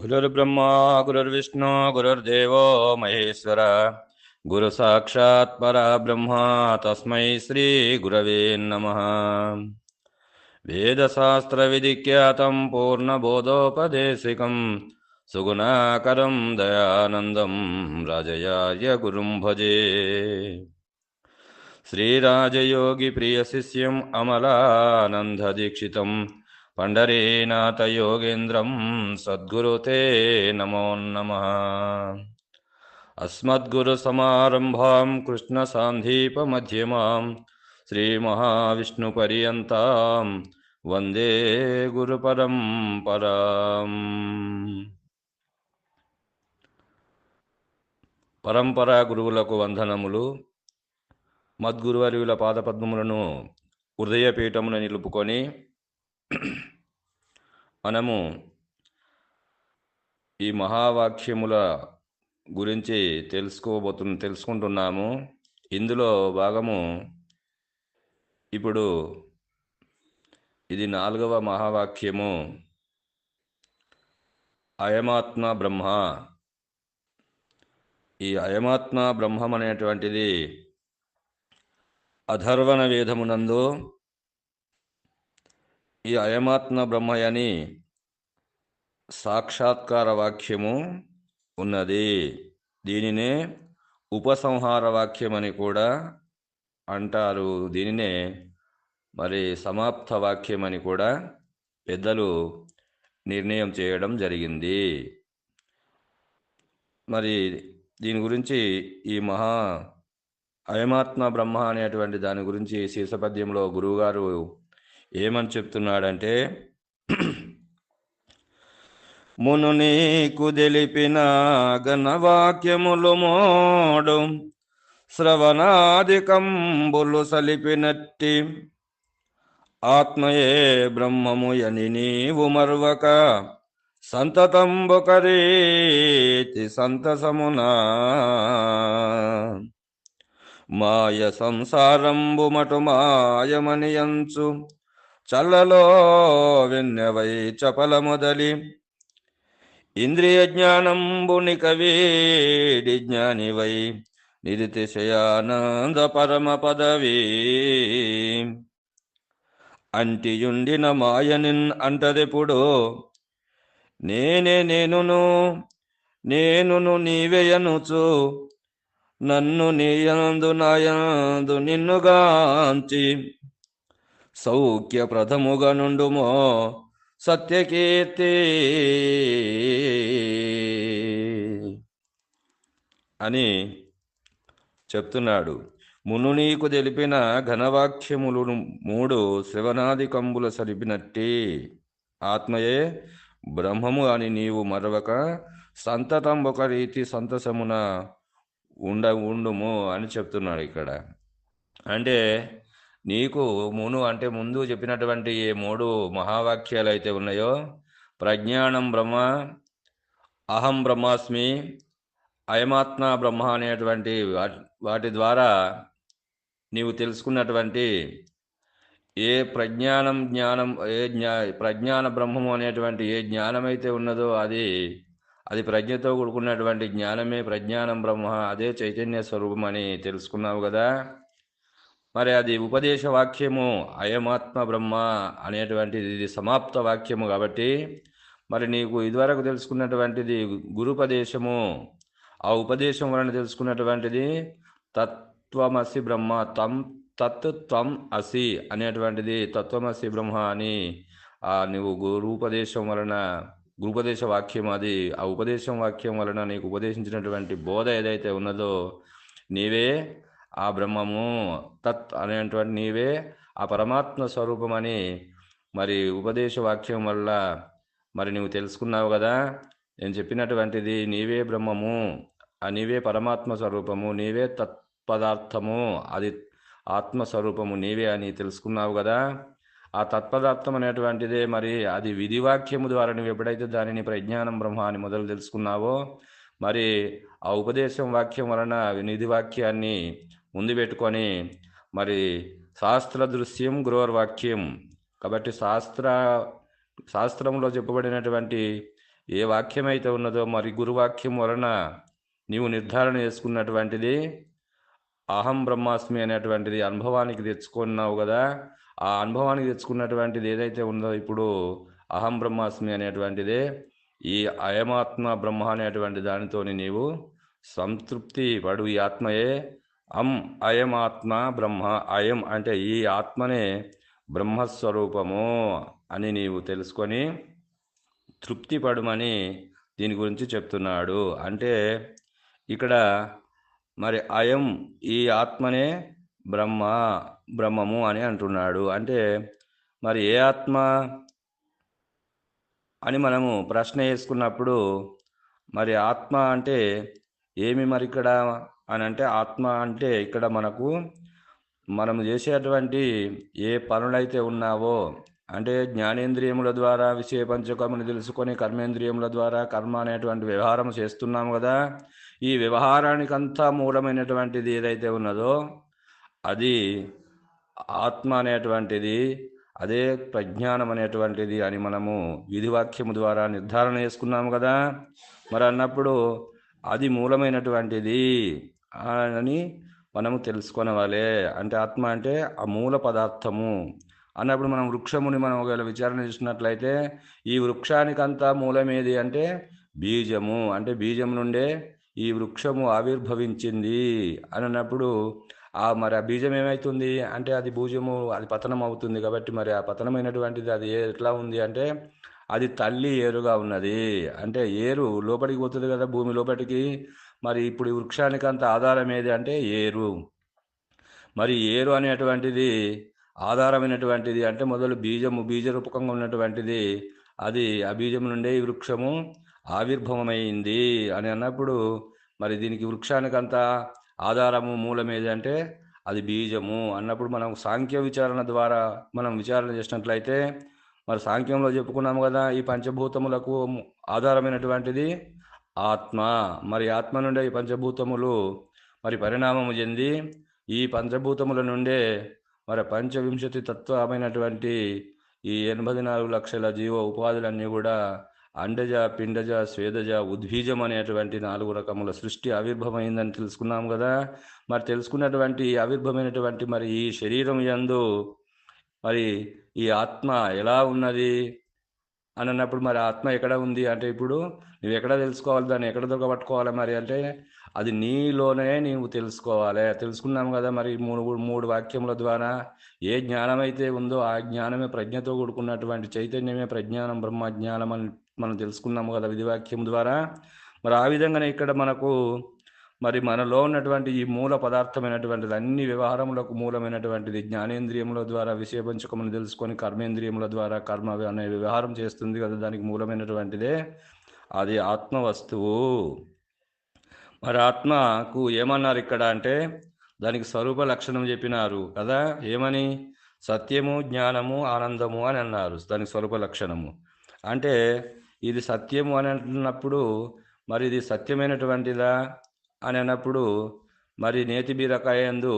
गुरुर्ब्रह्मा गुरुर्विष्णु गुरुर्देवो महेश्वर। गुरु साक्षात् परब्रह्म तस्मै श्रीगुरवे नमः। वेदशास्त्रविधिख्यातं पूर्णबोधोपदेशिकं सुगुणाकरं दयानन्दं राजयाय गुरुं भजे। श्रीराजयोगिप्रियशिष्यम् अमलानन्ददीक्षितम् పండరీనాథ యోగేంద్రం సద్గురుతే నమో నమ. అస్మద్గురు సమారంభాం కృష్ణ సాంధీప మధ్యమాం శ్రీ మహావిష్ణు పర్యంతం వందే గురు పరంపరాం. పరంపరా గురువులకు వందనములు. మద్గురువరివుల పాదపద్మములను హృదయపీఠమున నిలుపుకొని మనము ఈ మహావాక్యముల గురించి తెలుసుకోబోతు తెలుసుకుంటున్నాము. ఇందులో భాగము ఇప్పుడు ఇది నాలుగవ మహావాక్యము. అయమాత్మ బ్రహ్మ. ఈ అయమాత్మ బ్రహ్మం అనేటువంటిది అధర్వణ వేదమునందు ఈ అయమాత్మ బ్రహ్మయని సాక్షాత్కార వాక్యము ఉన్నది. దీనినే ఉపసంహార వాక్యమని కూడా అంటారు. దీనినే మరి సమాప్త వాక్యమని కూడా పెద్దలు నిర్ణయం చేయడం జరిగింది. మరి దీని గురించి ఈ మహా అయమాత్మ బ్రహ్మ అనేటువంటి దాని గురించి శీర్షపద్యంలో గురువుగారు ఏమని చెప్తున్నాడంటే మును నీకు తెలిపిన గణవాక్యములు మోడు శ్రవణాధికంబులు సలిపినట్టి. ఆత్మయే బ్రహ్మము అని నీవు మరువక సంతతంబుకరీతి సంతసమునా. మాయ సంసారంబు మటు మాయమనియంచు చల్లలో వెన్నెవై చపల మొదలి ఇంద్రియ జ్ఞానంబుని కవీడి జ్ఞానివై నిరుతిశయానంద పరమ పదవి అంటియుండిన మాయనిన్ అంటదెప్పుడు నేనే నేనును నేనును నీవేయనుచు నన్ను నీయందు నాయందు నిన్నుగాంచి సౌఖ్యప్రదముగా నుండుమో సత్యకీర్తి. అని చెప్తున్నాడు. మును నీకు తెలిపిన ఘనవాక్యములు మూడు శ్రవణాదికంబుల సరిపినట్టి ఆత్మయే బ్రహ్మము అని నీవు మరవక సంతతం ఒక రీతి సంతసమున ఉండ ఉండుము అని చెప్తున్నాడు ఇక్కడ. అంటే నీకు మును అంటే ముందు చెప్పినటువంటి ఏ మూడు మహావాక్యాలు అయితే ఉన్నాయో ప్రజ్ఞానం బ్రహ్మ అహం బ్రహ్మాస్మి అయమాత్మ బ్రహ్మ అనేటువంటి వాటి ద్వారా నీవు తెలుసుకున్నటువంటి ఏ ప్రజ్ఞానం జ్ఞానం ఏ జ్ఞా ప్రజ్ఞాన బ్రహ్మము అనేటువంటి ఏ జ్ఞానమైతే ఉన్నదో అది అది ప్రజ్ఞతో కూడుకున్నటువంటి జ్ఞానమే ప్రజ్ఞానం బ్రహ్మ అదే చైతన్య స్వరూపం అని తెలుసుకున్నావు కదా. మరి అది ఉపదేశ వాక్యము అయమాత్మ బ్రహ్మ అనేటువంటిది ఇది సమాప్త వాక్యము కాబట్టి మరి నీకు ఇదివరకు తెలుసుకున్నటువంటిది గురుపదేశము. ఆ ఉపదేశం వలన తెలుసుకున్నటువంటిది తత్వమసి బ్రహ్మ తం తత్ త్వం అసి అనేటువంటిది తత్వమసి బ్రహ్మ అని ఆ నువ్వు గురుపదేశం వలన గురుపదేశ వాక్యం అది ఆ ఉపదేశం వాక్యం వలన నీకు ఉపదేశించినటువంటి బోధ ఏదైతే ఉన్నదో నీవే ఆ బ్రహ్మము తత్ అనేటువంటి నీవే ఆ పరమాత్మ స్వరూపమని మరి ఉపదేశ వాక్యం వల్ల మరి నువ్వు తెలుసుకున్నావు కదా. నేను చెప్పినటువంటిది నీవే బ్రహ్మము ఆ నీవే పరమాత్మ స్వరూపము నీవే తత్పదార్థము అది ఆత్మస్వరూపము నీవే అని తెలుసుకున్నావు కదా. ఆ తత్పదార్థం అనేటువంటిదే మరి అది విధివాక్యము ద్వారా నువ్వు ఎప్పుడైతే దానిని ప్రజ్ఞానం బ్రహ్మ అని మొదలు తెలుసుకున్నావో మరి ఆ ఉపదేశం వాక్యం వలన నిధివాక్యాన్ని ముందు పెట్టుకొని మరి శాస్త్ర దృశ్యం గురోర్వాక్యం కాబట్టి శాస్త్ర శాస్త్రంలో చెప్పబడినటువంటి ఏ వాక్యం అయితే ఉన్నదో మరి గురువాక్యం వలన నీవు నిర్ధారణ చేసుకున్నటువంటిది అహం బ్రహ్మాస్మి అనేటువంటిది అనుభవానికి తెచ్చుకున్నావు కదా ఆ అనుభవానికి తెచ్చుకున్నటువంటిది ఏదైతే ఉందో ఇప్పుడు అహం బ్రహ్మాస్మి అనేటువంటిదే ఈ అయమాత్మ బ్రహ్మ అనేటువంటి దానితోని నీవు సంతృప్తి పడు ఈ ఆత్మయే. అం అయం ఆత్మ బ్రహ్మ అయం అంటే ఈ ఆత్మనే బ్రహ్మస్వరూపము అని నీవు తెలుసుకొని తృప్తి పడమని దీని గురించి చెప్తున్నాడు. అంటే ఇక్కడ మరి అయం ఈ ఆత్మనే బ్రహ్మ బ్రహ్మము అని అంటున్నాడు. అంటే మరి ఏ ఆత్మ అని మనము ప్రశ్న వేసుకున్నప్పుడు మరి ఆత్మ అంటే ఏమి మరి ఇక్కడ? అని అంటే ఆత్మ అంటే ఇక్కడ మనకు మనం చేసేటువంటి ఏ పనులైతే ఉన్నావో అంటే జ్ఞానేంద్రియముల ద్వారా విషయ పంచకముని తెలుసుకొని కర్మేంద్రియముల ద్వారా కర్మ అనేటువంటి వ్యవహారం చేస్తున్నాం కదా ఈ వ్యవహారానికంతా మూలమైనటువంటిది ఏదైతే ఉన్నదో అది ఆత్మ అనేటువంటిది అదే ప్రజ్ఞానం అనేటువంటిది అని మనము విధివాక్యము ద్వారా నిర్ధారణ చేసుకున్నాము కదా. మరి అన్నప్పుడు అది మూలమైనటువంటిది. అని మనము తెలుసుకొనవాలి. అంటే ఆత్మ అంటే ఆ మూల పదార్థము. అన్నప్పుడు మనం వృక్షముని మనం ఒకవేళ విచారణ చేసినట్లయితే ఈ వృక్షానికంతా మూలం ఏది అంటే బీజము. అంటే బీజం నుండే ఈ వృక్షము ఆవిర్భవించింది అని అన్నప్పుడు ఆ మరి ఆ బీజం ఏమవుతుంది అంటే అది బీజము అది పతనం అవుతుంది కాబట్టి మరి ఆ పతనమైనటువంటిది అది ఎట్లా ఉంది అంటే అది తల్లి ఏరుగా ఉన్నది. అంటే ఏరు లోపలికి పోతుంది కదా భూమి లోపలికి మరి ఇప్పుడు ఈ వృక్షానికి అంత ఆధారం ఏది అంటే ఏరు. మరి ఏరు అనేటువంటిది ఆధారమైనటువంటిది అంటే మొదలు బీజము బీజ రూపకంగా ఉన్నటువంటిది అది ఆ బీజం నుండే ఈ వృక్షము ఆవిర్భవమైంది అని అన్నప్పుడు మరి దీనికి వృక్షానికంతా ఆధారము మూలం ఏది అంటే అది బీజము అన్నప్పుడు మనం సాంఖ్య విచారణ ద్వారా మనం విచారణ చేసినట్లయితే మరి సాంఖ్యంలో చెప్పుకున్నాము కదా ఈ పంచభూతములకు ఆధారమైనటువంటిది ఆత్మ. మరి ఆత్మ నుండే ఈ పంచభూతములు మరి పరిణామము చెంది ఈ పంచభూతముల నుండే మరి పంచవింశతి తత్వమైనటువంటి ఈ ఎనభై నాలుగు లక్షల జీవ ఉపాధులన్నీ కూడా అండజ పిండజ స్వేదజ ఉద్భీజం అనేటువంటి నాలుగు రకముల సృష్టి ఆవిర్భమైందని తెలుసుకున్నాం కదా. మరి తెలుసుకున్నటువంటి ఆవిర్భమైనటువంటి మరి ఈ శరీరం యందు మరి ఈ ఆత్మ ఎలా ఉన్నది? అని అన్నప్పుడు మరి ఆత్మ ఎక్కడ ఉంది? అంటే ఇప్పుడు నువ్వు ఎక్కడ తెలుసుకోవాలి? దాన్ని ఎక్కడ దొరకబట్టుకోవాలి మరి? అంటే అది నీలోనే నీవు తెలుసుకోవాలి. తెలుసుకున్నాం కదా మరి మూడు మూడు వాక్యముల ద్వారా. ఏ జ్ఞానం అయితే ఉందో ఆ జ్ఞానమే ప్రజ్ఞతో కూడుకున్నటువంటి చైతన్యమే ప్రజ్ఞానం బ్రహ్మ జ్ఞానం అని మనం తెలుసుకున్నాము కదా విధివాక్యం ద్వారా. మరి ఆ విధంగానే ఇక్కడ మనకు మరి మనలో ఉన్నటువంటి ఈ మూల పదార్థమైనటువంటిది అన్ని వ్యవహారములకు మూలమైనటువంటిది జ్ఞానేంద్రియముల ద్వారా విషయపంచకమును తెలుసుకొని కర్మేంద్రియముల ద్వారా కర్మ అనే వ్యవహారం చేస్తుంది కదా దానికి మూలమైనటువంటిదే అది ఆత్మ వస్తువు మరి ఆత్మకు ఏమన్నారు ఇక్కడ అంటే దానికి స్వరూప లక్షణం చెప్పినారు కదా ఏమని? సత్యము జ్ఞానము ఆనందము అని అన్నారు దానికి స్వరూప లక్షణము. అంటే ఇది సత్యము అని అంటున్నప్పుడు మరి ఇది సత్యమైనటువంటిదా? అని అన్నప్పుడు మరి నేతి బీరకాయందు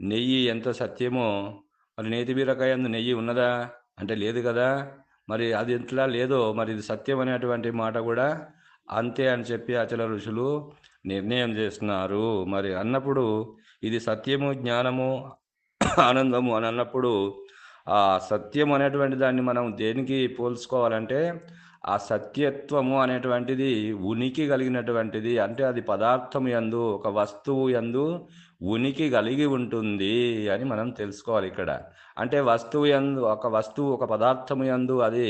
నెయ్యి ఎంత సత్యమో మరి నేతి బీరకాయందు నెయ్యి ఉన్నదా? అంటే లేదు కదా. మరి అది ఎట్లా లేదో మరి ఇది సత్యం అనేటువంటి మాట కూడా అంతే అని చెప్పి అచల ఋషులు నిర్ణయం చేస్తున్నారు. మరి అన్నప్పుడు ఇది సత్యము జ్ఞానము ఆనందము అని అన్నప్పుడు ఆ సత్యం అనేటువంటి దాన్ని మనం దేనికి పోల్చుకోవాలంటే ఆ సత్యత్వము అనేటువంటిది ఉనికి కలిగినటువంటిది అంటే అది పదార్థం యందు ఒక వస్తువు యందు ఉనికి కలిగి ఉంటుంది అని మనం తెలుసుకోవాలి ఇక్కడ. అంటే వస్తువు యందు ఒక వస్తువు ఒక పదార్థము యందు అది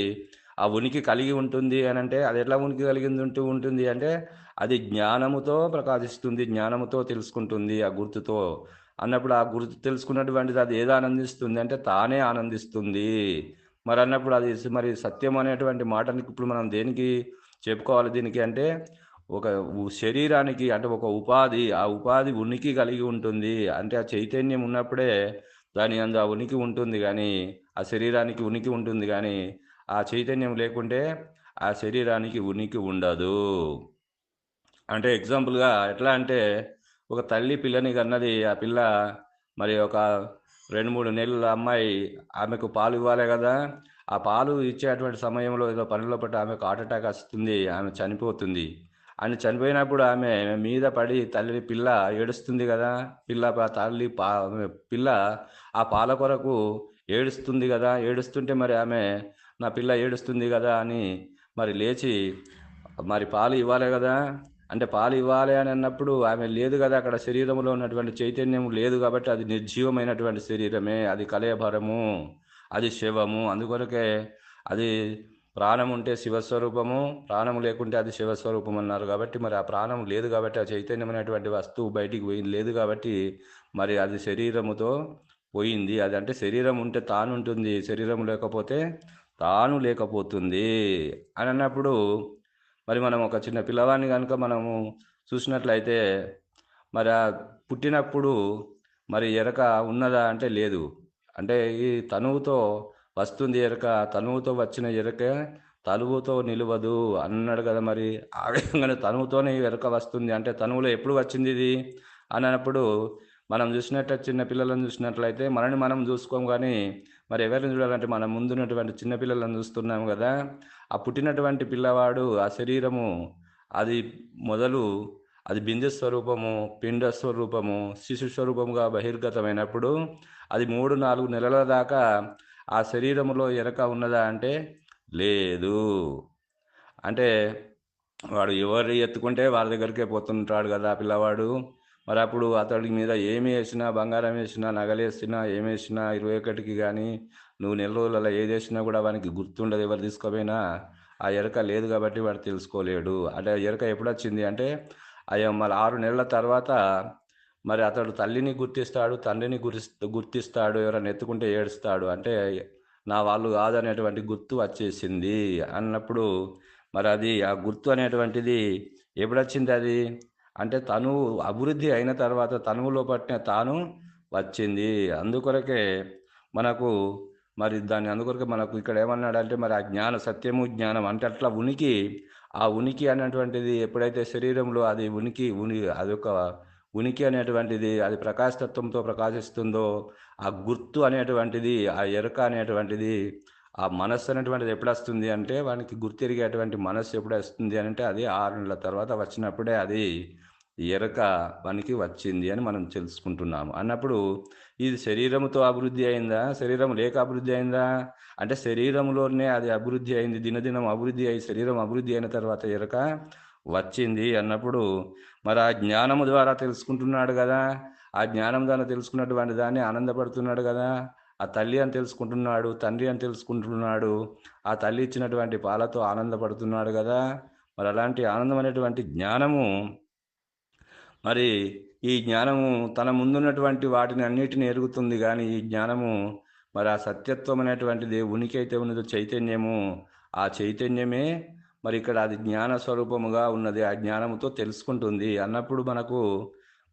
ఆ ఉనికి కలిగి ఉంటుంది అని అంటే అది ఎట్లా ఉనికి కలిగింది ఉంటూ ఉంటుంది అంటే అది జ్ఞానముతో ప్రకాశిస్తుంది జ్ఞానముతో తెలుసుకుంటుంది ఆ గుర్తుతో. అన్నప్పుడు ఆ గుర్తు తెలుసుకున్నటువంటిది అది ఏది ఆనందిస్తుంది అంటే తానే ఆనందిస్తుంది. మరి అన్నప్పుడు అది మరి సత్యం అనేటువంటి మాటని ఇప్పుడు మనం దేనికి చెప్పుకోవాలి దీనికి అంటే ఒక శరీరానికి అంటే ఒక ఉపాధి ఆ ఉపాధి ఉనికి కలిగి ఉంటుంది. అంటే ఆ చైతన్యం ఉన్నప్పుడే దాని అందు ఆ ఉనికి ఉంటుంది కానీ ఆ శరీరానికి ఉనికి ఉంటుంది కానీ ఆ చైతన్యం లేకుంటే ఆ శరీరానికి ఉనికి ఉండదు. అంటే ఎగ్జాంపుల్గా ఎట్లా అంటే ఒక తల్లి పిల్లని కన్నది ఆ పిల్ల మరి ఒక రెండు మూడు నెలల అమ్మాయి ఆమెకు పాలు ఇవ్వాలి కదా. ఆ పాలు ఇచ్చేటువంటి సమయంలో ఏదో పనిలో పట్టి ఆమెకు హార్ట్ అటాక్ వస్తుంది ఆమె చనిపోతుంది. అని చనిపోయినప్పుడు ఆమె మీద పడి తల్లి పిల్ల ఏడుస్తుంది కదా. పిల్ల పా- తల్లి పా పిల్ల ఆ పాల కొరకు ఏడుస్తుంది కదా. ఏడుస్తుంటే మరి ఆమె నా పిల్ల ఏడుస్తుంది కదా అని మరి లేచి మరి పాలు ఇవ్వాలి కదా. అంటే పాలు ఇవ్వాలి అని అన్నప్పుడు ఆమె లేదు కదా అక్కడ శరీరంలో ఉన్నటువంటి చైతన్యం లేదు కాబట్టి అది నిర్జీవమైనటువంటి శరీరమే అది కలయభరము అది శివము. అందుకొరకే అది ప్రాణం ఉంటే శివస్వరూపము ప్రాణం లేకుంటే అది శివస్వరూపం అన్నారు కాబట్టి మరి ఆ ప్రాణం లేదు కాబట్టి ఆ చైతన్యమైనటువంటి వస్తువు బయటికి పోయింది లేదు కాబట్టి మరి అది శరీరముతో పోయింది. అది అంటే శరీరం ఉంటే తాను ఉంటుంది శరీరం లేకపోతే తాను లేకపోతుంది అని అన్నప్పుడు మరి మనం ఒక చిన్న పిల్లవాడిని కనుక మనము చూసినట్లయితే మరి ఆ పుట్టినప్పుడు మరి ఎరక ఉన్నదా అంటే లేదు. అంటే ఈ తనువుతో వస్తుంది ఎరక తనువుతో వచ్చిన ఎరక తనువుతో నిలవదు అన్నాడు కదా మరి. ఆ విధంగానే తనువుతోనే ఎరక వస్తుంది. అంటే తనువులో ఎప్పుడు వచ్చింది ఇది? అన్నప్పుడు మనం చూసినట్టు చిన్న పిల్లలను చూసినట్లయితే మనని మనం చూసుకోం కానీ మరి ఎవరిని చూడాలంటే మన ముందున్నటువంటి చిన్నపిల్లలను చూస్తున్నాం కదా. ఆ పుట్టినటువంటి పిల్లవాడు ఆ శరీరము అది మొదలు అది బిందు స్వరూపము పిండ స్వరూపము శిశు స్వరూపముగా బహిర్గతమైనప్పుడు అది మూడు నాలుగు నెలల దాకా ఆ శరీరములో ఎరక ఉన్నదా అంటే లేదు. అంటే వాడు ఎవరు ఎత్తుకుంటే వాళ్ళ దగ్గరికే పోతుంటాడు కదా ఆ పిల్లవాడు. మరి అప్పుడు అతడి మీద ఏమి వేసినా బంగారం వేసినా నగలు వేసినా ఏమి వేసినా ఇరవై ఒకటికి కానీ నువ్వు నెల రోజులలో ఏది వేసినా కూడా వానికి గుర్తుండదు ఎవరు తీసుకోపోయినా. ఆ ఎరక లేదు కాబట్టి వాడు తెలుసుకోలేడు. అంటే ఆ ఎరక ఎప్పుడు వచ్చింది అంటే అయ్యా మళ్ళీ ఆరు నెలల తర్వాత మరి అతడు తల్లిని గుర్తిస్తాడు తండ్రిని గురి గుర్తిస్తాడు ఎవరైనా ఎత్తుకుంటే ఏడుస్తాడు. అంటే నా వాళ్ళు కాదనేటువంటి గుర్తు వచ్చేసింది అన్నప్పుడు మరి అది ఆ గుర్తు అనేటువంటిది ఎప్పుడు వచ్చింది అది? అంటే తను అభివృద్ధి అయిన తర్వాత తనువులో పట్టిన తాను వచ్చింది. అందుకొరకే మనకు మరి దాన్ని అందుకొరకే మనకు ఇక్కడ ఏమన్నాడంటే మరి ఆ జ్ఞాన సత్యము జ్ఞానం అంటే అట్లా ఉనికి ఆ ఉనికి అనేటువంటిది ఎప్పుడైతే శరీరంలో అది ఉనికి ఉని అదొక ఉనికి అనేటువంటిది అది ప్రకాశతత్వంతో ప్రకాశిస్తుందో ఆ గుర్తు అనేటువంటిది ఆ ఎరుక అనేటువంటిది ఆ మనస్సు అనేటువంటిది ఎప్పుడు వస్తుంది అంటే వానికి గుర్తిరిగేటువంటి మనస్సు ఎప్పుడు వస్తుంది అని అంటే అది ఆరు నెలల తర్వాత వచ్చినప్పుడే అది ఎరక పనికి వచ్చింది అని మనం తెలుసుకుంటున్నాము. అన్నప్పుడు ఇది శరీరముతో అభివృద్ధి అయిందా? శరీరం లేక అభివృద్ధి అయిందా? అంటే శరీరంలోనే అది అభివృద్ధి అయింది దినదినం అభివృద్ధి అయి శరీరం అభివృద్ధి అయిన తర్వాత ఎరక వచ్చింది అన్నప్పుడు మరి ఆ జ్ఞానము ద్వారా తెలుసుకుంటున్నాడు కదా? ఆ జ్ఞానం ద్వారా తెలుసుకున్నటువంటి దాన్ని ఆనందపడుతున్నాడు కదా? ఆ తల్లి అని తెలుసుకుంటున్నాడు తండ్రి అని తెలుసుకుంటున్నాడు ఆ తల్లి ఇచ్చినటువంటి పాలతో ఆనందపడుతున్నాడు కదా? మరి అలాంటి ఆనందం అనేటువంటి జ్ఞానము మరి ఈ జ్ఞానము తన ముందున్నటువంటి వాటిని అన్నిటిని ఎరుగుతుంది కానీ ఈ జ్ఞానము మరి ఆ సత్యత్వం అనేటువంటిది ఉనికి అయితే ఉన్నదో చైతన్యము ఆ చైతన్యమే మరి ఇక్కడ అది జ్ఞాన స్వరూపముగా ఉన్నది ఆ జ్ఞానముతో తెలుసుకుంటుంది. అన్నప్పుడు మనకు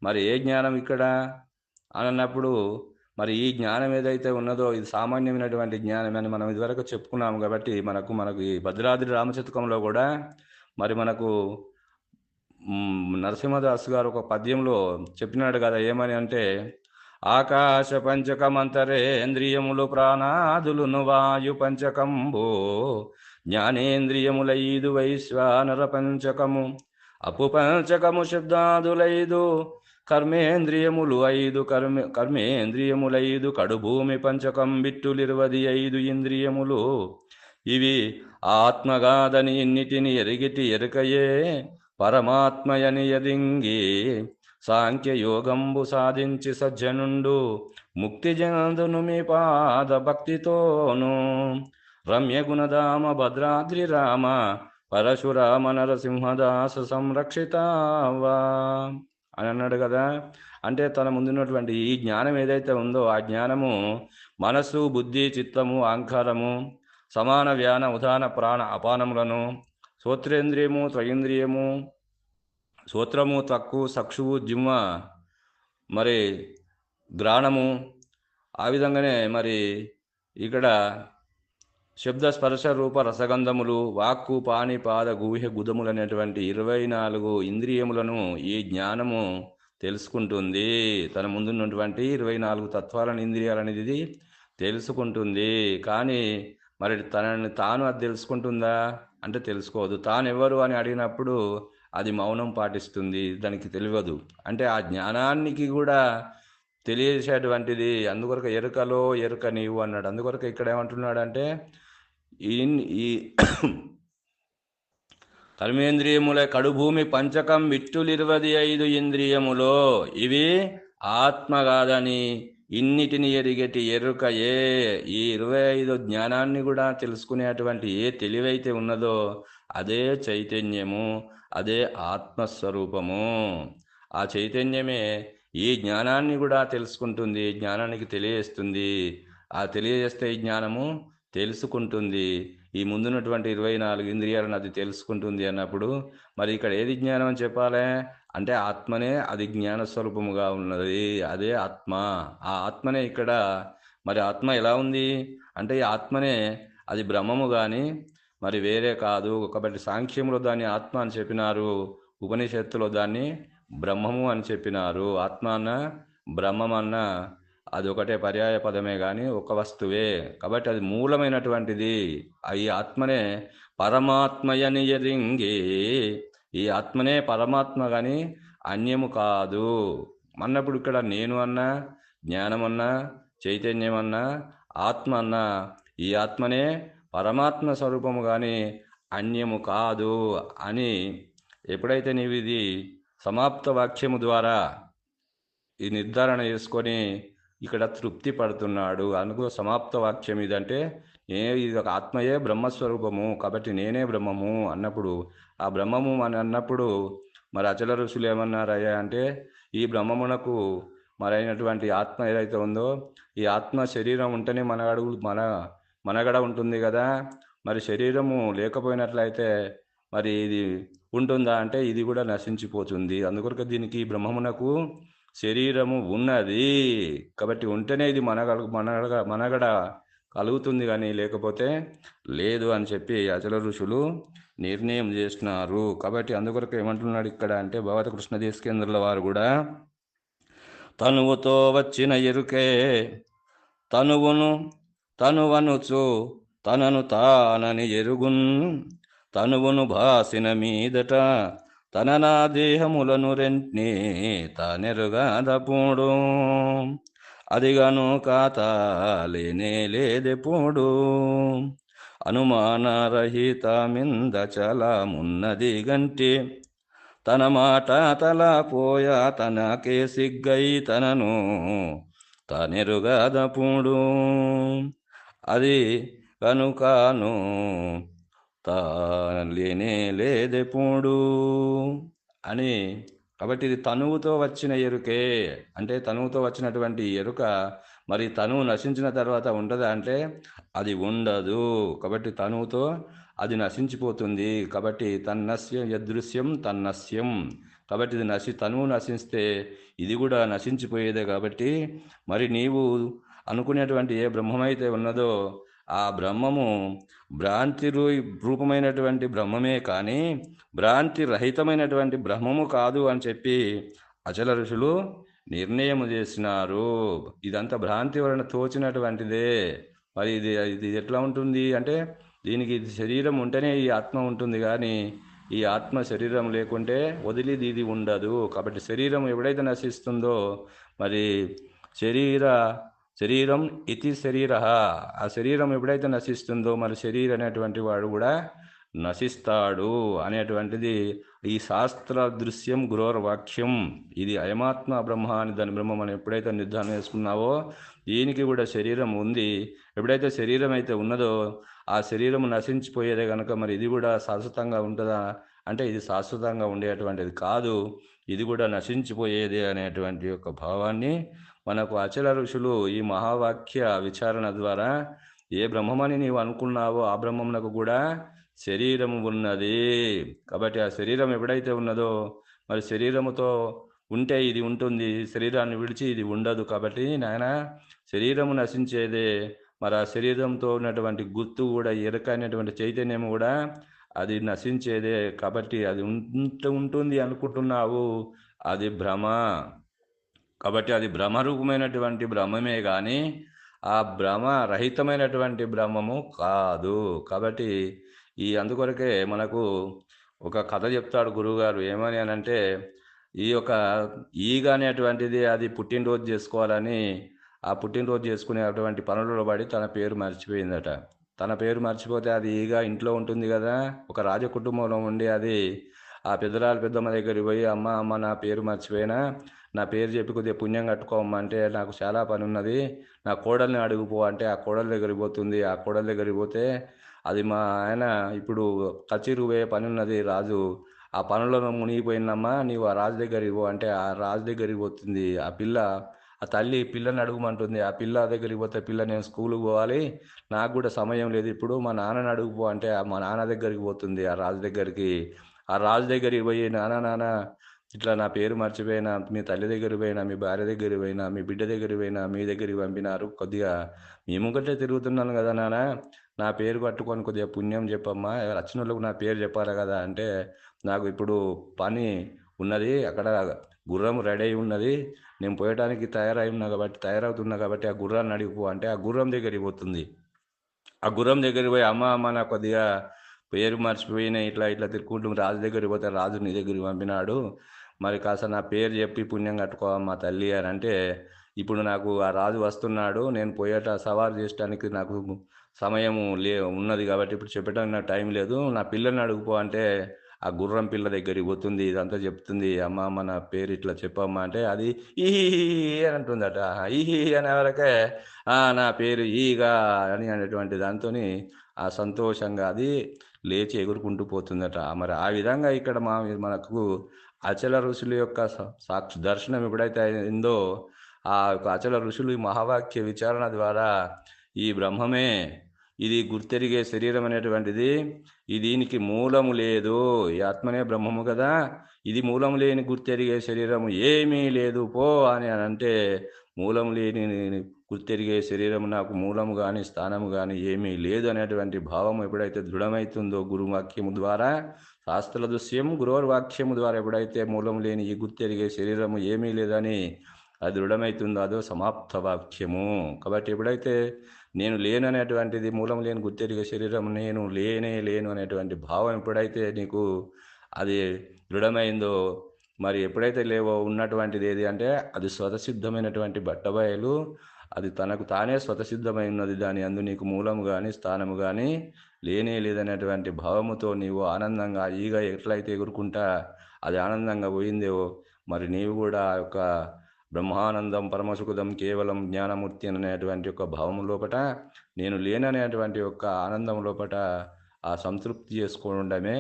మరి ఏ జ్ఞానం ఇక్కడ? అని అన్నప్పుడు మరి ఈ జ్ఞానం ఏదైతే ఉన్నదో ఇది సామాన్యమైనటువంటి జ్ఞానం అని మనం ఇదివరకు చెప్పుకున్నాము కాబట్టి మనకు మనకు ఈ భద్రాద్రి రామచతుకంలో కూడా మరి మనకు నరసింహదాస్ గారు ఒక పద్యంలో చెప్పినాడు కదా ఏమని అంటే ఆకాశ పంచకమంతరేంద్రియములు ప్రాణాదులును వాయు పంచకంబో జ్ఞానేంద్రియములైదు వైశ్వానర పంచకము అపు పంచకము శబ్దాదులైదు కర్మేంద్రియములు ఐదు కర్మ కర్మేంద్రియములైదు కడుభూమి పంచకం బిట్టులిరువది ఐదు ఇంద్రియములు. ఇవి ఆత్మగాదని ఇన్నిటిని ఎరిగిటి ఎరుకయే పరమాత్మయనియదింగి సాంఖ్యయోగంబు సాధించి సజ్జనుండు ముక్తి జనందును మీ పాద భక్తితోను. రమ్య గుణధామ భద్రాద్రి రామ పరశురామ నరసింహదాస సంరక్షితావా? అని అన్నాడు కదా. అంటే తన ముందున్నటువంటి ఈ జ్ఞానం ఏదైతే ఉందో ఆ జ్ఞానము మనస్సు బుద్ధి చిత్తము అహంకారము సమాన వ్యాన ఉదాన ప్రాణ అపానములను శ్రోత్రేంద్రియము త్వయింద్రియము సూత్రము తక్కు సక్షువు జిమ్మ మరి గ్రాణము ఆ విధంగానే మరి ఇక్కడ శబ్ద స్పర్శ రూప రసగంధములు వాక్కు పాని పాద గూహ్య గుదములు అనేటువంటి ఇరవై నాలుగు ఇంద్రియములను ఈ జ్ఞానము తెలుసుకుంటుంది. తన ముందున్నటువంటి ఇరవై నాలుగు తత్వాలను ఇంద్రియాలనేది ఇది తెలుసుకుంటుంది. కానీ మరి తనని తాను అది తెలుసుకుంటుందా? అంటే తెలుసుకోదు. తాను ఎవరు అని అడిగినప్పుడు అది మౌనం పాటిస్తుంది. దానికి తెలియదు. అంటే ఆ జ్ఞానానికి కూడా తెలియచేటువంటిది అందుకొరకు ఎరుకలో ఎరుక నీవు అన్నాడు. అందుకొరకు ఇక్కడ ఏమంటున్నాడు అంటే ఈ ఈ కర్మేంద్రియముల కడుభూమి పంచకం విట్టులిరువది ఐదు ఇంద్రియములో. ఇవి ఆత్మ కాదని ఇన్నిటిని ఎరిగేటి ఎరుక ఏ? ఈ ఇరవై ఐదు జ్ఞానాన్ని కూడా తెలుసుకునేటువంటి ఏ తెలివైతే ఉన్నదో అదే చైతన్యము అదే ఆత్మస్వరూపము. ఆ చైతన్యమే ఈ జ్ఞానాన్ని కూడా తెలుసుకుంటుంది జ్ఞానానికి తెలియజేస్తుంది. ఆ తెలియజేస్తే ఈ జ్ఞానము తెలుసుకుంటుంది. ఈ ముందున్నటువంటి ఇరవై నాలుగు ఇంద్రియాలను అది తెలుసుకుంటుంది అన్నప్పుడు మరి ఇక్కడ ఏది జ్ఞానం అని చెప్పాలి? అంటే ఆత్మనే అది జ్ఞాన స్వరూపముగా ఉన్నది అదే ఆత్మ. ఆ ఆత్మనే ఇక్కడ మరి ఆత్మ ఎలా ఉంది? అంటే ఈ ఆత్మనే అది బ్రహ్మము కానీ మరి వేరే కాదు. కాబట్టి సాంఖ్యంలో దాన్ని ఆత్మ అని చెప్పినారు. ఉపనిషత్తులో దాన్ని బ్రహ్మము అని చెప్పినారు. ఆత్మ అన్న బ్రహ్మం అన్న అది ఒకటే పర్యాయ పదమే కానీ ఒక వస్తువే. కాబట్టి అది మూలమైనటువంటిది. ఈ ఆత్మనే పరమాత్మయని ఎరింగి ఈ ఆత్మనే పరమాత్మ కానీ అన్యము కాదు. అన్నప్పుడు ఇక్కడ నేను అన్నా జ్ఞానం అన్నా చైతన్యం అన్నా ఆత్మ అన్నా ఈ ఆత్మనే పరమాత్మ స్వరూపము కానీ అన్యము కాదు అని ఎప్పుడైతే నీవు ఇది సమాప్త వాక్యము ద్వారా ఈ నిర్ధారణ చేసుకొని ఇక్కడ తృప్తి పడుతున్నాడు. అనుకో సమాప్త వాక్యం ఇదంటే ఏ ఇది ఒక ఆత్మయే బ్రహ్మస్వరూపము కాబట్టి నేనే బ్రహ్మము అన్నప్పుడు ఆ బ్రహ్మము అని అన్నప్పుడు మరి అచల ఋషులు ఏమన్నారయ్యా అంటే ఈ బ్రహ్మమునకు మరైనటువంటి ఆత్మ ఏదైతే ఉందో ఈ ఆత్మ శరీరం ఉంటేనే మనగడుగు మన మనగడ ఉంటుంది కదా. మరి శరీరము లేకపోయినట్లయితే మరి ఇది ఉంటుందా అంటే ఇది కూడా నశించిపోతుంది. అందుకొరకు దీనికి బ్రహ్మమునకు శరీరము ఉన్నది. కాబట్టి ఉంటేనే ఇది మనగడ మనగడ మనగడ కలుగుతుంది కానీ లేకపోతే లేదు అని చెప్పి అచల ఋషులు నిర్ణయం చేస్తున్నారు కాబట్టి అందుకొరకు ఏమంటున్నాడు ఇక్కడ అంటే భగవత కృష్ణ దేశకేంద్రుల వారు కూడా తనువుతో వచ్చిన ఎరుకే తనువును తనువనుచు తనను తానని ఎరుగున్ తనువును భాసిన మీదట తన నా దేహములను రెంట్ని తానెరుగాదప్పుడు అదిగాను కాతాలేనే లేదెప్పుడు. అనుమానరహితమింద చలమున్నది గంటి. తన మాట తలపోయా తనకే సిగ్గై తనను తనెరుగదప్పుడు. అది కనుకను తాలేనే లేదెప్పుడు. అని కాబట్టి ఇది తనువుతో వచ్చిన ఎరుకే. అంటే తనువుతో వచ్చినటువంటి ఎరుక మరి తనువు నశించిన తర్వాత ఉండదా అంటే అది ఉండదు. కాబట్టి తనువుతో అది నశించిపోతుంది. కాబట్టి తన్నస్యం యదృశ్యం తన్నస్యం. కాబట్టి ఇది నశి తనువు నశిస్తే ఇది కూడా నశించిపోయేదే కాబట్టి మరి నీవు అనుకునేటువంటి ఏ బ్రహ్మమైతే ఉన్నదో ఆ బ్రహ్మము భ్రాంతి రూపమైనటువంటి బ్రహ్మమే కానీ భ్రాంతి రహితమైనటువంటి బ్రహ్మము కాదు అని చెప్పి అచల ఋషులు నిర్ణయం చేసినారు. ఇదంతా భ్రాంతి వలన తోచినటువంటిదే. మరి ఇది ఇది ఎట్లా ఉంటుంది అంటే దీనికి ఇది శరీరం ఉంటేనే ఈ ఆత్మ ఉంటుంది కానీ ఈ ఆత్మ శరీరం లేకుంటే వదిలిది ఇది ఉండదు. కాబట్టి శరీరం ఎప్పుడైతే నశిస్తుందో మరి శరీర శరీరం ఇతి శరీర. ఆ శరీరం ఎప్పుడైతే నశిస్తుందో మరి శరీరం అనేటువంటి వాడు కూడా నశిస్తాడు అనేటువంటిది ఈ శాస్త్ర దృశ్యం గురోర్ వాక్యం ఇది అయమాత్మ బ్రహ్మ అని దాని బ్రహ్మ మనం ఎప్పుడైతే నిర్ధారణ చేసుకున్నావో దీనికి కూడా శరీరం ఉంది. ఎప్పుడైతే శరీరం అయితే ఉన్నదో ఆ శరీరం నశించిపోయేదే కనుక మరి ఇది కూడా శాశ్వతంగా ఉంటుందా? అంటే ఇది శాశ్వతంగా ఉండేటువంటిది కాదు. ఇది కూడా నశించిపోయేదే అనేటువంటి యొక్క భావాన్ని మనకు అచల ఋషులు ఈ మహావాక్య విచారణ ద్వారా ఏ బ్రహ్మమని నీవు అనుకున్నావో ఆ బ్రహ్మమునకు కూడా శరీరము ఉన్నది. కాబట్టి ఆ శరీరం ఎప్పుడైతే ఉన్నదో మరి శరీరముతో ఉంటే ఇది ఉంటుంది శరీరాన్ని విడిచి ఇది ఉండదు కాబట్టి నాయన శరీరము నశించేదే. మరి ఆ శరీరంతో ఉన్నటువంటి గుర్తు కూడా ఎరక అనేటువంటి చైతన్యం కూడా అది నశించేదే. కాబట్టి అది ఉంట ఉంటుంది అనుకుంటున్నావు అది భ్రమ. కాబట్టి అది భ్రమరూపమైనటువంటి బ్రహ్మమే కానీ ఆ భ్రమ రహితమైనటువంటి బ్రహ్మము కాదు. కాబట్టి ఈ అందుకొరకే మనకు ఒక కథ చెప్తాడు గురువుగారు ఏమని అని అంటే ఈ యొక్క ఈగ అనేటువంటిది అది పుట్టినరోజు చేసుకోవాలని ఆ పుట్టినరోజు చేసుకునేటువంటి పనులలో పడి తన పేరు మర్చిపోయిందట. తన పేరు మర్చిపోతే అది ఈగ ఇంట్లో ఉంటుంది కదా ఒక రాజకుటుంబంలో ఉండి అది ఆ పెద్దరాలు పెద్దమ్మ దగ్గరికి పోయి అమ్మ అమ్మ నా పేరు మర్చిపోయినా నా పేరు చెప్పి కొద్దిగా పుణ్యం కట్టుకోమ్మా అంటే నాకు చాలా పని ఉన్నది. నా కోడల్ని అడుగుపో అంటే ఆ కోడల దగ్గరికి పోతుంది. ఆ కోడల దగ్గరికి పోతే అది మా ఆయన ఇప్పుడు కచేరు పోయే పని ఉన్నది రాజు. ఆ పనులను మునిగిపోయిందమ్మా. నీవు ఆ రాజు దగ్గరికి పో అంటే ఆ రాజు దగ్గరికి పోతుంది. ఆ పిల్ల ఆ తల్లి పిల్లని అడుగుమంటుంది. ఆ పిల్ల దగ్గరికి పోతే పిల్ల నేను స్కూల్కి పోవాలి. నాకు కూడా సమయం లేదు ఇప్పుడు. మా నాన్నని అడుగుపో అంటే మా నాన్న దగ్గరికి పోతుంది ఆ రాజు దగ్గరికి. ఆ రాజు దగ్గరికి పోయి నాన్న నాన్న ఇట్లా నా పేరు మర్చిపోయినా మీ తల్లి దగ్గర పోయినా మీ భార్య దగ్గర పోయినా మీ బిడ్డ దగ్గర పోయినా మీ దగ్గరికి పంపినారు కొద్దిగా మేము ఒకటే తిరుగుతున్నాను కదా నాన్న నా పేరు పట్టుకొని కొద్దిగా పుణ్యం చెప్పమ్మా. వచ్చిన వాళ్ళకు నా పేరు చెప్పాలి కదా అంటే నాకు ఇప్పుడు పని ఉన్నది అక్కడ గుర్రం రెడీ అయి ఉన్నది. నేను పోయడానికి తయారై ఉన్నా కాబట్టి తయారవుతున్నా కాబట్టి ఆ గుర్రాన్ని అడిగిపో అంటే ఆ గుర్రం దగ్గరికి పోతుంది. ఆ గుర్రం దగ్గరికి పోయి అమ్మ అమ్మ నాకు కొద్దిగా పేరు మర్చిపోయిన ఇట్లా ఇట్లా తిరుక్కుంటూ రాజు దగ్గరికి పోతే రాజు నీ దగ్గరికి పంపినాడు. మరి కాస్త నా పేరు చెప్పి పుణ్యం కట్టుకోవమ్మా తల్లి అని అంటే ఇప్పుడు నాకు ఆ రాజు వస్తున్నాడు నేను పోయేట సవారు చేయడానికి నాకు సమయం లే ఉన్నది కాబట్టి ఇప్పుడు చెప్పడానికి నాకు టైం లేదు. నా పిల్లని అడుగుపో అంటే ఆ గుర్రం పిల్ల దగ్గరికి పోతుంది ఇదంతా చెప్తుంది అమ్మ అమ్మ నా పేరు ఇట్లా చెప్పమ్మా అంటే అది ఈ అని అంటుందట. ఈహి అనే వరకే నా పేరు ఈగా అని అనేటువంటి దాంతో ఆ సంతోషంగా అది లేచి ఎగురుకుంటూ పోతుందట. మరి ఆ విధంగా ఇక్కడ మా మనకు అచల ఋషుల యొక్క సాక్షి దర్శనం ఎప్పుడైతే అయిందో ఆ యొక్క అచల ఋషులు మహావాక్య విచారణ ద్వారా ఈ బ్రహ్మమే ఇది గుర్తెరిగే శరీరం అనేటువంటిది దీనికి మూలము లేదు. ఈ ఆత్మనే బ్రహ్మము కదా ఇది మూలము లేని గుర్తెరిగే శరీరము ఏమీ లేదు పో అని అంటే మూలం లేని గుర్తెరిగే శరీరం నాకు మూలము కానీ స్థానము కానీ ఏమీ లేదు అనేటువంటి భావం ఎప్పుడైతే దృఢమవుతుందో గురువాక్యము ద్వారా శాస్త్ర దృశ్యం గురోర్వాక్యము ద్వారా ఎప్పుడైతే మూలం లేని ఈ గుర్తెరిగే శరీరము ఏమీ లేదని అది దృఢమవుతుందో అదో సమాప్త వాక్యము. కాబట్టి ఎప్పుడైతే నేను లేను అనేటువంటిది మూలం లేని గుర్తెరిగే శరీరం నేను లేనే లేను అనేటువంటి భావం ఎప్పుడైతే నీకు అది దృఢమైందో మరి ఎప్పుడైతే లేవో ఉన్నటువంటిది ఏది అంటే అది స్వతసిద్ధమైనటువంటి బట్టబయలు అది తనకు తానే స్వతసిద్ధమై ఉన్నది దాని అందు నీకు మూలము కానీ స్థానము కానీ లేనే లేదనేటువంటి భావముతో నీవు ఆనందంగా ఈగ ఎట్లయితే ఎగురుకుంటా అది ఆనందంగా పోయిందేవో మరి నీవు కూడా ఆ యొక్క బ్రహ్మానందం పరమసుఖదం కేవలం జ్ఞానమూర్తి అనేటువంటి యొక్క భావం లోపట నేను లేననేటువంటి యొక్క ఆనందం లోపట ఆ సంతృప్తి చేసుకోవడమే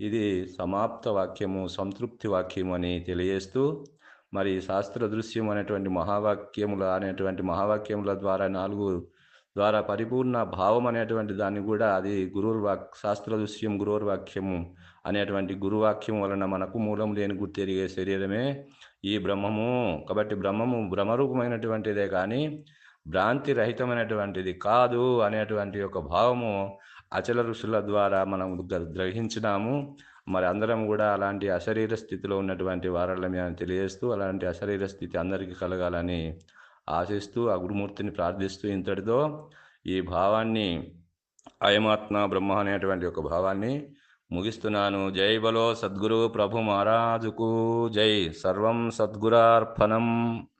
ఇది సమాప్త వాక్యము సంతృప్తి వాక్యము అని తెలియజేస్తూ మరి శాస్త్ర దృశ్యం అనేటువంటి మహావాక్యముల అనేటువంటి మహావాక్యముల ద్వారా నాలుగు ద్వారా పరిపూర్ణ భావం అనేటువంటి దాన్ని కూడా అది గురువు వాక్ శాస్త్ర దృశ్యం గురువు వాక్యము అనేటువంటి గురువాక్యం వలన మనకు మూలం లేని గుర్తెరిగే శరీరమే ఈ బ్రహ్మము. కాబట్టి బ్రహ్మము భ్రమరూపమైనటువంటిదే కానీ భ్రాంతి రహితమైనటువంటిది కాదు అనేటువంటి యొక్క భావము అచల ఋషుల ద్వారా మనం గ్రహించినాము. మరి అందరం కూడా అలాంటి అశరీర స్థితిలో ఉన్నటువంటి వారలమే అని తెలియజేస్తూ అలాంటి అశరీర స్థితి అందరికీ కలగాలని ఆశిస్తూ ఆ గురుమూర్తిని ప్రార్థిస్తూ ఇంతటితో ఈ భావాన్ని అయమాత్మ బ్రహ్మ అనేటువంటి ఒక భావాన్ని ముగిస్తున్నాను. జై బలో సద్గురు ప్రభు మహారాజుకు జై సర్వం సద్గురార్పణం.